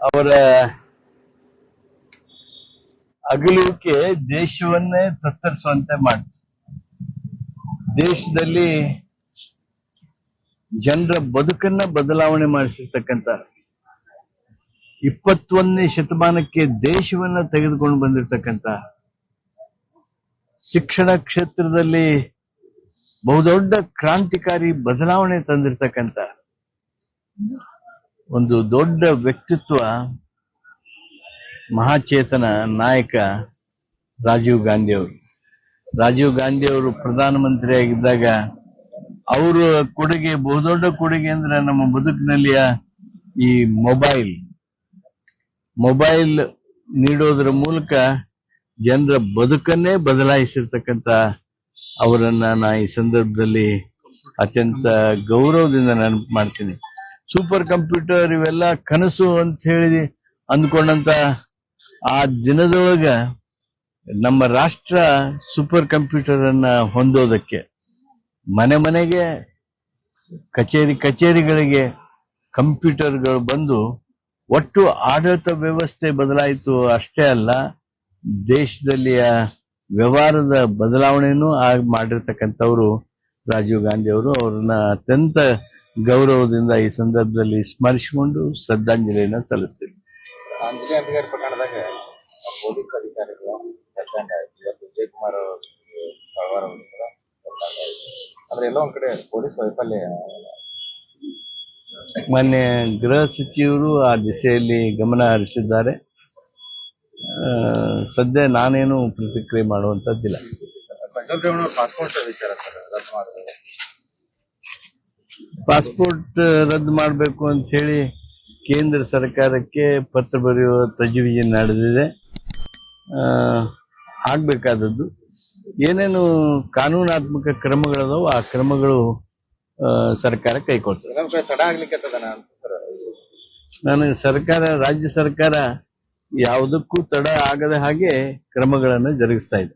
ಅವರ ಅಗಲುವಿಕೆ ದೇಶವನ್ನೇ ತತ್ತರಿಸುವಂತೆ ಮಾಡಿತು ದೇಶದಲ್ಲಿ ಜನರ ಬದುಕನ್ನ ಬದಲಾವಣೆ ಮಾಡಿಸಿರ್ತಕ್ಕಂತ ಇಪ್ಪತ್ತೊಂದನೇ ಶತಮಾನಕ್ಕೆ ದೇಶವನ್ನ ತೆಗೆದುಕೊಂಡು ಬಂದಿರತಕ್ಕಂತ ಶಿಕ್ಷಣ ಕ್ಷೇತ್ರದಲ್ಲಿ ಬಹುದೊಡ್ಡ ಕ್ರಾಂತಿಕಾರಿ ಬದಲಾವಣೆ ತಂದಿರತಕ್ಕಂಥ ಒಂದು ದೊಡ್ಡ ವ್ಯಕ್ತಿತ್ವ ಮಹಾಚೇತನ ನಾಯಕ ರಾಜೀವ್ ಗಾಂಧಿ ಅವರು. ರಾಜೀವ್ ಗಾಂಧಿ ಅವರು ಪ್ರಧಾನಮಂತ್ರಿ ಆಗಿದ್ದಾಗ ಅವರ ಕೊಡುಗೆ, ಬಹುದೊಡ್ಡ ಕೊಡುಗೆ ಅಂದ್ರೆ ನಮ್ಮ ಬದುಕಿನಲ್ಲಿ ಈ ಮೊಬೈಲ್. ಮೊಬೈಲ್ ನೀಡೋದ್ರ ಮೂಲಕ ಜನರ ಬದುಕನ್ನೇ ಬದಲಾಯಿಸಿರ್ತಕ್ಕಂತ ಅವರನ್ನ ನಾ ಈ ಸಂದರ್ಭದಲ್ಲಿ ಅತ್ಯಂತ ಗೌರವದಿಂದ ನೆನಪು ಮಾಡ್ತೀನಿ. ಸೂಪರ್ ಕಂಪ್ಯೂಟರ್ ಇವೆಲ್ಲ ಕನಸು ಅಂತ ಹೇಳಿ ಅಂದ್ಕೊಂಡಂತ ಆ ದಿನದೊಳಗ ನಮ್ಮ ರಾಷ್ಟ್ರ ಸೂಪರ್ ಕಂಪ್ಯೂಟರ್ ಅನ್ನ ಹೊಂದೋದಕ್ಕೆ ಮನೆ ಮನೆಗೆ ಕಚೇರಿ ಕಚೇರಿಗಳಿಗೆ ಕಂಪ್ಯೂಟರ್ಗಳು ಬಂದು ಒಟ್ಟು ಆಡಳಿತ ವ್ಯವಸ್ಥೆ ಬದಲಾಯಿತು ಅಷ್ಟೇ ಅಲ್ಲ, ದೇಶದಲ್ಲಿಯ ವ್ಯವಹಾರದ ಬದಲಾವಣೆನೂ ಮಾಡಿರ್ತಕ್ಕಂಥವ್ರು ರಾಜೀವ್ ಗಾಂಧಿ ಅವರು ಅವ್ರನ್ನ ಅತ್ಯಂತ ಗೌರವದಿಂದ ಈ ಸಂದರ್ಭದಲ್ಲಿ ಸ್ಮರಿಸಿಕೊಂಡು ಶ್ರದ್ಧಾಂಜಲಿಯನ್ನು ಸಲ್ಲಿಸ್ತೀವಿ. ಆಂಜನೇಯ ಅಂಬಿಗರ ಪ್ರಕರಣದಾಗ ಪೊಲೀಸ್ ಅಧಿಕಾರಿಗಳು ಇವತ್ತು ವಿಜಯಕುಮಾರ್ ಆದ್ರೆ ಎಲ್ಲೋ ಒಂದ್ ಕಡೆ ಪೊಲೀಸ್ ವೈಫಲ್ಯ. ಮಾನ್ಯ ಗೃಹ ಸಚಿವರು ಆ ದಿಸೆಯಲ್ಲಿ ಗಮನ ಹರಿಸಿದ್ದಾರೆ. ಸದ್ಯ ನಾನೇನು ಪ್ರತಿಕ್ರಿಯೆ ಮಾಡುವಂತದ್ದಿಲ್ಲ. ಪಾಸ್ಪೋರ್ಟ್ ವಿಚಾರ ಸರ್ ರದ್ದು ಮಾಡಿದ್ರು. ಪಾಸ್ಪೋರ್ಟ್ ರದ್ದು ಮಾಡಬೇಕು ಅಂತ ಹೇಳಿ ಕೇಂದ್ರ ಸರ್ಕಾರಕ್ಕೆ ಪತ್ರ ಬರೆಯುವ ತಜವೀಜು ನಡೆದಿದೆ. ಆಗಬೇಕಾದದ್ದು. ಏನೇನು ಕಾನೂನಾತ್ಮಕ ಕ್ರಮಗಳದವೋ ಆ ಕ್ರಮಗಳು ಸರ್ಕಾರ ಕೈಕೊಳ್ತದೆ ತಡ ಆಗ್ಲಿಕ್ಕೆ ನನಗೆ ಸರ್ಕಾರ ರಾಜ್ಯ ಸರ್ಕಾರ ಯಾವುದಕ್ಕೂ ತಡ ಆಗದ ಹಾಗೆ ಕ್ರಮಗಳನ್ನು ಜರುಗಿಸ್ತಾ ಇದೆ.